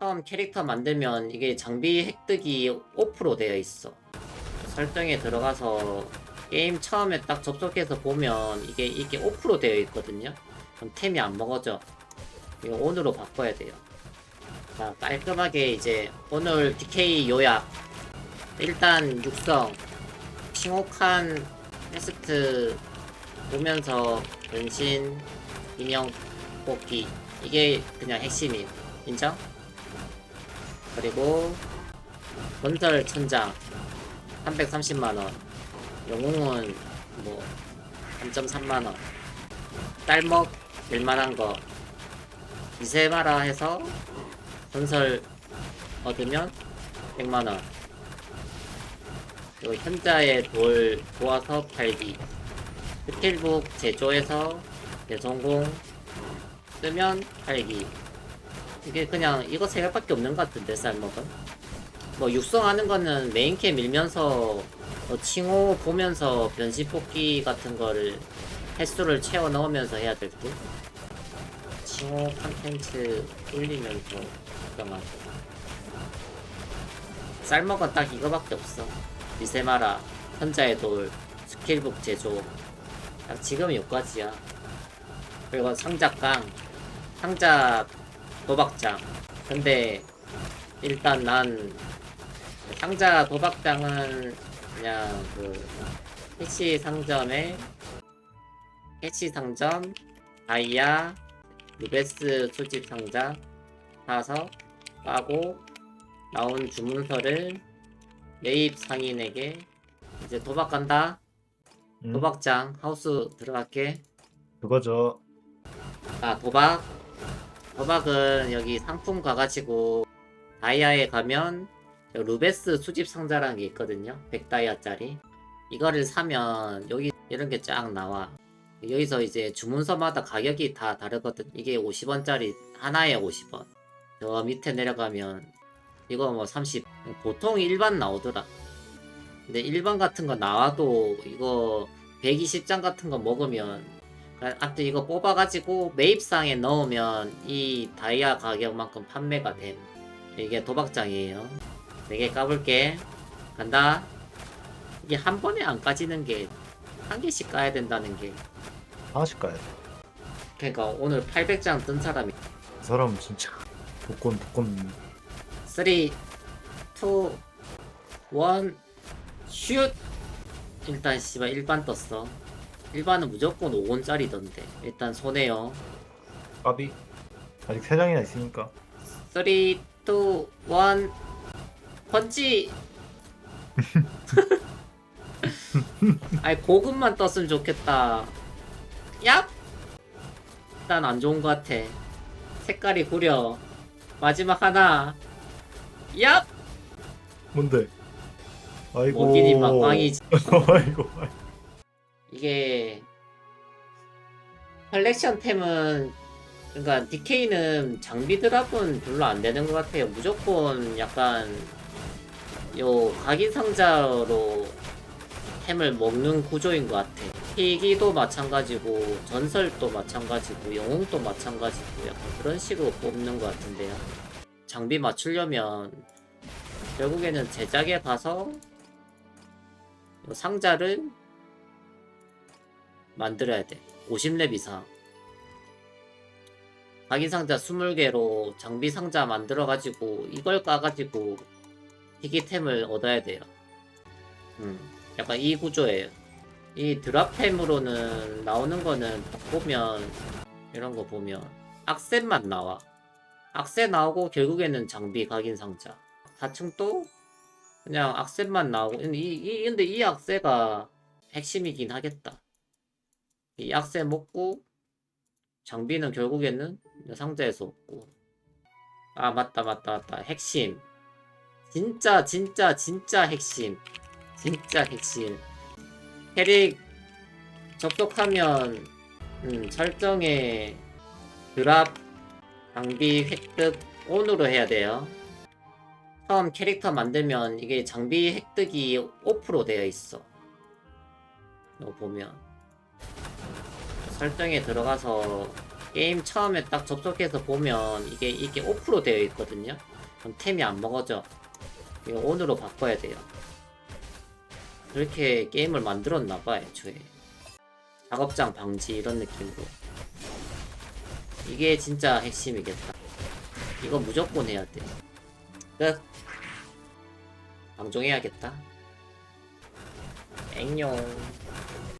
처음 캐릭터 만들면 이게 장비 획득이 오프로 되어 있어. 설정에 들어가서 게임 처음에 딱 접속해서 보면 이게 이게 오프로 되어 있거든요. 그럼 템이 안 먹어져. 이거 온으로 바꿔야 돼요. 자, 깔끔하게 이제 오늘 DK 요약. 일단 육성, 칭혹한 퀘스트 보면서 변신, 인형 뽑기 이게 그냥 핵심이에요. 인정? 그리고 건설 천장 330만원 영웅은 뭐 3.3만원 딸먹 될만한 거 이세마라 해서 건설 얻으면 100만원. 그리고 현자의 돌 도와서 팔기. 스킬북 제조해서 대성공 쓰면 팔기 이게 그냥 이거 세 개밖에 없는 것 같은데 쌀먹은? 뭐 육성하는 거는 메인캐 밀면서 뭐 칭호 보면서 변신 뽑기 같은 거를 횟수를 채워 넣으면서 해야 될 듯. 칭호 컨텐츠 올리면서 육성하고 쌀먹은 딱 이거밖에 없어. 미세마라 현자의 돌 스킬북 제조. 딱 지금 여기까지야. 그리고 상자깡. 상자 도박장. 근데 일단 난 상자 도박장은 그냥 그 해치 상점에 해치 상점 다이아 루베스 수집 상자 사서 까고 나온 주문서를 매입 상인에게 이제 도박 간다. 음, 도박장 하우스 들어갈게. 그거죠. 아 도박 도박은 여기 상품 가가지고 다이아에 가면 저 루베스 수집 상자라는 게 있거든요. 100다이아짜리. 이거를 사면 여기 이런 게 쫙 나와. 여기서 이제 주문서마다 가격이 다 다르거든. 이게 50원짜리 하나에 50원. 저 밑에 내려가면 이거 뭐 30 보통 일반 나오더라. 근데 일반 같은 거 나와도 이거 120장 같은 거 먹으면 아무튼 이거 뽑아가지고 매입상에 넣으면 이 다이아 가격만큼 판매가 됨 이게 도박장이에요. 4개 까볼게. 간다. 이게 한 번에 안 까지는 게 한 개씩 까야 된다는 게. 하나씩 가야 돼. 그러니까 오늘 800장 뜬 사람이. 이 사람 진짜 복권 복권. 3 2 1 슛! 일단 씨발 일반 떴어 일반은 무조건 5원짜리던데. 일단 손해요. 까비? 아직 세 장이나 있으니까. 3 2 1 펀치! 아이 고급만 떴으면 좋겠다. 얍! 일단 안 좋은 것 같아. 색깔이 구려. 마지막 하나. 얍! 뭔데? 아이고. 먹이니 막광이지. 아이고. 이 게 컬렉션 템은 그러니까 DK는 장비 드랍은 별로 안 되는 것 같아요. 무조건 약간 요 각인 상자로 템을 먹는 구조인 것 같아. 희기도 마찬가지고 전설도 마찬가지고 영웅도 마찬가지고 약간 그런 식으로 뽑는 것 같은데요. 장비 맞추려면 결국에는 제작에 가서 요 상자를 만들어야 돼. 50렙 이상. 각인 상자 20개로 장비 상자 만들어가지고 이걸 까가지고 희귀템을 얻어야 돼요. 음, 약간 이 구조예요. 이 드랍템으로는 나오는 거는 딱 보면 이런 거 보면 악센만 나와. 악세 나오고 결국에는 장비 각인 상자. 4층도 그냥 악센만 나오고 이, 이 근데 이 악세가 핵심이긴 하겠다. 이 약세 먹고 장비는 결국에는 상자에서 얻고. 아 맞다 맞다 맞다. 핵심. 진짜 진짜 진짜 핵심. 진짜 핵심. 캐릭 접속하면 음, 설정에 드랍 장비 획득 온으로 해야 돼요. 처음 캐릭터 만들면 이게 장비 획득이 오프로 되어 있어. 이거 보면 설정에 들어가서 게임 처음에 딱 접속해서 보면 이게 이게 오프로 되어 있거든요. 그럼 템이 안 먹어져. 이거 온으로 바꿔야 돼요. 그렇게 게임을 만들었나 봐 애초에. 작업장 방지 이런 느낌으로. 이게 진짜 핵심이겠다. 이거 무조건 해야 돼. 끝. 방종해야겠다. 앵용.